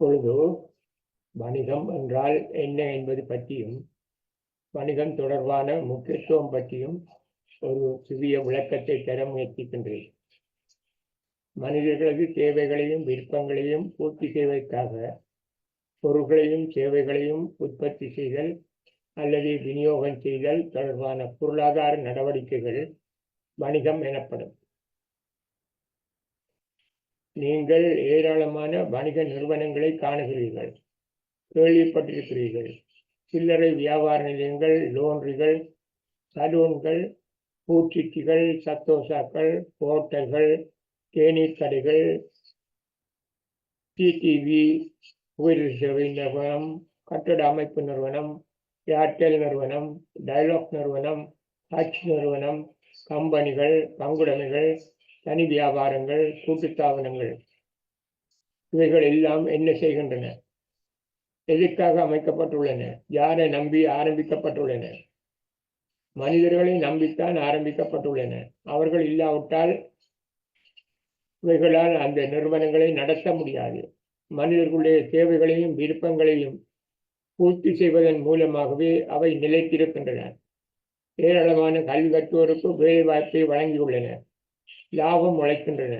இப்பொழுது வணிகம் என்றால் என்ன என்பது பற்றியும் வணிகம் தொடர்பான முக்கியத்துவம் பற்றியும் ஒரு சிறிய விளக்கத்தை தர முயற்சிக்கின்றேன். மனிதர்களது தேவைகளையும் விருப்பங்களையும் பூர்த்தி செய்வதற்காக பொருட்களையும் சேவைகளையும் உற்பத்தி செய்தல் அல்லது விநியோகம் செய்தல் தொடர்பான பொருளாதார நடவடிக்கைகள் வணிகம் எனப்படும். நீங்கள் ஏராளமான வணிக நிறுவனங்களை காணுகிறீர்கள் கேள்விப்பட்டிருக்கிறீர்கள். சில்லறை வியாபார நிலையங்கள் லோன்றிகள் சலூன்கள் பூச்சிட்டிகள் சத்தோசாக்கள் ஹோட்டல்கள் தேநீர் கடைகள் டிடிவி உயிரி சேவை நிறுவனம் கட்டட அமைப்பு நிறுவனம் ஏர்டெல் நிறுவனம் டைலாக் நிறுவனம் ஹச் நிறுவனம் கம்பெனிகள் பங்குடைமைகள் தனி வியாபாரங்கள் கூட்டுத்தாபனங்கள் இவைகள் எல்லாம் என்ன செய்கின்றன? எதற்காக அமைக்கப்பட்டுள்ளன? யாரை நம்பி ஆரம்பிக்கப்பட்டுள்ளன? மனிதர்களை நம்பித்தான் ஆரம்பிக்கப்பட்டுள்ளன. அவர்கள் இல்லாவிட்டால் இவைகளால் அந்த நிறுவனங்களை நடத்த முடியாது. மனிதர்களுடைய தேவைகளையும் விருப்பங்களையும் பூர்த்தி செய்வதன் மூலமாகவே அவை நிலைத்திருக்கின்றன. ஏராளமான கல்வி கற்றோருக்கு வேலை வாய்ப்பை வழங்கியுள்ளன. லாபம் உழைக்கின்றன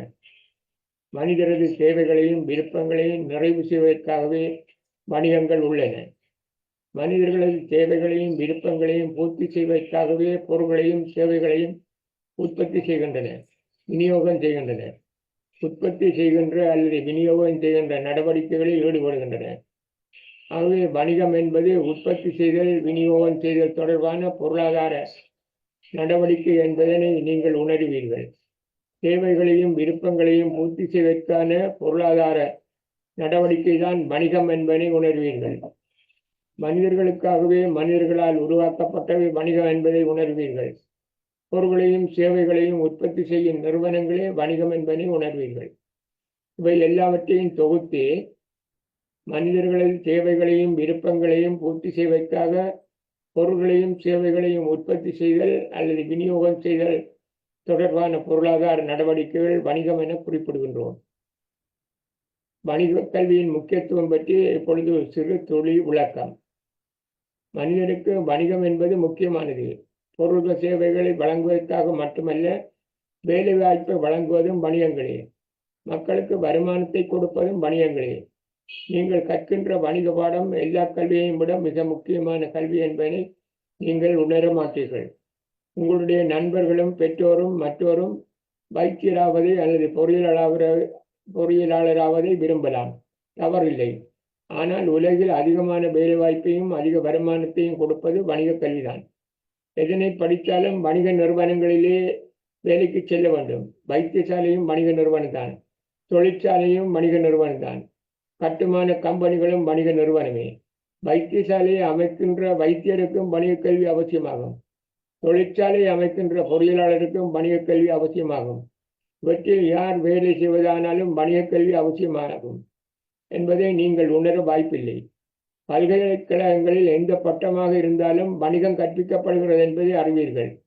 மனிதரது தேவைகளையும் விருப்பங்களையும் நிறைவு செய்வதற்காகவே வணிகங்கள் உள்ளன. மனிதர்களது தேவைகளையும் விருப்பங்களையும் பூர்த்தி செய்வதற்காகவே பொருள்களையும் சேவைகளையும் உற்பத்தி செய்கின்றன விநியோகம் செய்கின்றன. உற்பத்தி செய்கின்ற அல்லது விநியோகம் செய்கின்ற நடவடிக்கைகளில் ஈடுபடுகின்றன. ஆகவே வணிகம் என்பது உற்பத்தி செய்தல் விநியோகம் செய்தல் தொடர்பான பொருளாதார நடவடிக்கை என்பதனை நீங்கள் உணர்வீர்கள். தேவைகளையும் விருப்பங்களையும் பூர்த்தி செய்வதற்கான பொருளாதார நடவடிக்கை தான் வணிகம் என்பதை உணர்வீர்கள். மனிதர்களுக்காகவே மனிதர்களால் உருவாக்கப்பட்டவை வணிகம் என்பதை உணர்வீர்கள். பொருள்களையும் சேவைகளையும் உற்பத்தி செய்யும் நிறுவனங்களே வணிகம் என்பதை உணர்வீர்கள். இவை எல்லாவற்றையும் தொகுத்து மனிதர்களது தேவைகளையும் விருப்பங்களையும் பூர்த்தி செய்வதற்காக பொருள்களையும் சேவைகளையும் உற்பத்தி செய்தல் அல்லது விநியோகம் செய்தல் தொடர்பான பொருளாதார நடவடிக்கைகள் வணிகம் என குறிப்பிடுகின்றோம். வணிக கல்வியின் முக்கியத்துவம் பற்றி இப்பொழுது சிறு தொழில் விளக்கம். மனிதனுக்கு வணிகம் என்பது முக்கியமானது. பொருள்கள் சேவைகளை வழங்குவதற்காக மட்டுமல்ல வேலைவாய்ப்பை வழங்குவதும் வணிகங்களே. மக்களுக்கு வருமானத்தை கொடுப்பதும் வணிகங்களே. நீங்கள் கற்கின்ற வணிக பாடம் எல்லா கல்வியையும் விட மிக முக்கியமான கல்வி என்பதை நீங்கள் உணர மாட்டீர்கள். உங்களுடைய நண்பர்களும் பெற்றோரும் மற்றோரும் வைத்தியராவதை அல்லது பொறியியலாளர் பொறியியலாளராவதை விரும்பலாம். தவறில்லை. ஆனால் உலகில் அதிகமான வேலைவாய்ப்பையும் அதிக வருமானத்தையும் கொடுப்பது வணிக கல்விதான். எதனை படித்தாலும் வணிக நிறுவனங்களிலே வேலைக்கு செல்ல வேண்டும். வைத்தியசாலையும் வணிக நிறுவனம் தான் தொழிற்சாலையும் வணிக நிறுவனம் தான் கட்டுமான கம்பெனிகளும் வணிக நிறுவனமே. வைத்தியசாலையை அமைக்கின்ற வைத்தியருக்கும் வணிக கல்வி அவசியமாகும். தொழிற்சாலை அமைக்கின்ற பொறியியலாளருக்கும் வணிகக் கல்வி அவசியமாகும். இவற்றில் யார் வேலை செய்வதானாலும் வணிகக் கல்வி அவசியமாகும் என்பதை நீங்கள் உணர வாய்ப்பில்லை. பல்கலைக்கழகங்களில் எந்த பட்டமாக இருந்தாலும் வணிகம் கற்பிக்கப்படுகிறது என்பதை அறிவீர்கள்.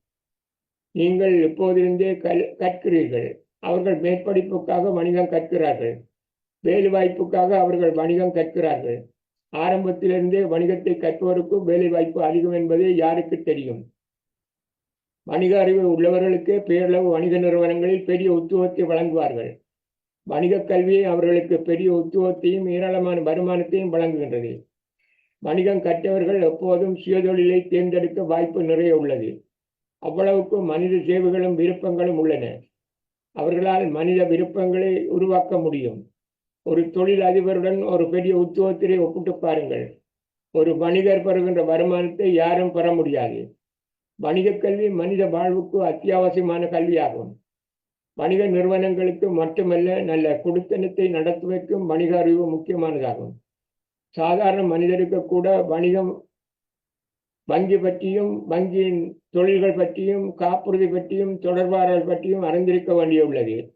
நீங்கள் இப்போதிருந்தே கல் கற்கிறீர்கள். அவர்கள் மேற்படிப்புக்காக வணிகம் கற்கிறார்கள். வேலை வாய்ப்புக்காக அவர்கள் வணிகம் கற்கிறார்கள். ஆரம்பத்திலிருந்தே வணிகத்தை கற்பவருக்கும் வேலை வாய்ப்பு அதிகம் என்பதே யாருக்கு தெரியும். வணிக அறிவு உள்ளவர்களுக்கே பேரளவு வணிக நிறுவனங்களில் பெரிய உத்துவத்தை வழங்குவார்கள். வணிக கல்வியை அவர்களுக்கு பெரிய உத்துவத்தையும் ஏராளமான வருமானத்தையும் வழங்குகின்றது. வணிகம் கற்றவர்கள் எப்போதும் சுயதொழிலை தேர்ந்தெடுக்க வாய்ப்பு நிறைய உள்ளது. அவ்வளவுக்கு மனித சேவைகளும் விருப்பங்களும் உள்ளன. அவர்களால் மனித விருப்பங்களை உருவாக்க முடியும். ஒரு தொழில் அதிபருடன் ஒரு பெரிய உத்துவத்திலே ஒப்பிட்டு பாருங்கள். ஒரு வணிகர் பெறுகின்ற வருமானத்தை யாரும் பெற முடியாது. வணிக கல்வி மனித வாழ்வுக்கு அத்தியாவசியமான கல்வியாகும். வணிக நிறுவனங்களுக்கு மட்டுமல்ல நல்ல குடித்தனத்தை நடத்துவதற்கும் வணிக அறிவு முக்கியமானதாகும். சாதாரண மனிதருக்கு கூட வணிகம் வங்கி பற்றியும் வங்கியின் தொழில்கள் பற்றியும் காப்புறுதி பற்றியும் தொடர்பாளர்கள் பற்றியும் அறிந்திருக்க வேண்டியுள்ளது.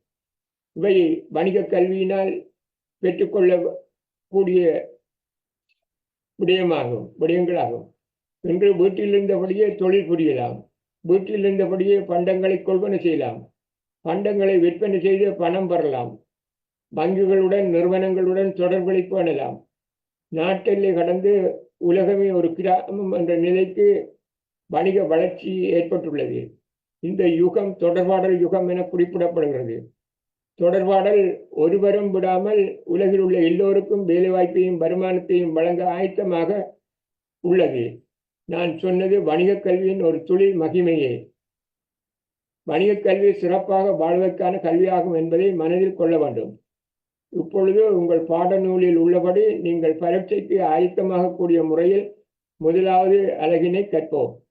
இவை வணிக கல்வியினால் பெற்றுக்கொள்ளக்கூடிய விடயமாகும் விடயங்களாகும். என்று வீட்டில் இருந்தபடியே தொழில் புரியலாம். வீட்டில் இருந்தபடியே பண்டங்களை கொள்வனை செய்யலாம். பண்டங்களை விற்பனை செய்து பணம் பெறலாம். வங்கிகளுடன் நிறுவனங்களுடன் தொடர்புகளை பேணலாம். நாட்டிலே கடந்து உலகமே ஒரு கிராமம் என்ற நிலைக்கு வணிக வளர்ச்சி ஏற்பட்டுள்ளது. இந்த யுகம் தொடர்பாடல் யுகம் என குறிப்பிடப்படுகிறது. தொடர்பாடல் ஒருவரும் விடாமல் உலகில் உள்ள எல்லோருக்கும் வேலைவாய்ப்பையும் வருமானத்தையும் வழங்க ஆயத்தமாக உள்ளது. நான் சொன்னது வணிகக் கல்வியின் ஒரு துளி மகிமையே. வணிகக் கல்வி சிறப்பாக வாழ்வதற்கான கல்வியாகும் என்பதை மனதில் கொள்ள வேண்டும். இப்பொழுது உங்கள் பாடநூலில் உள்ளபடி நீங்கள் பரீட்சைக்கு ஆயத்தமாக கூடிய முறையில் முதலாவது அழகினை கற்போம்.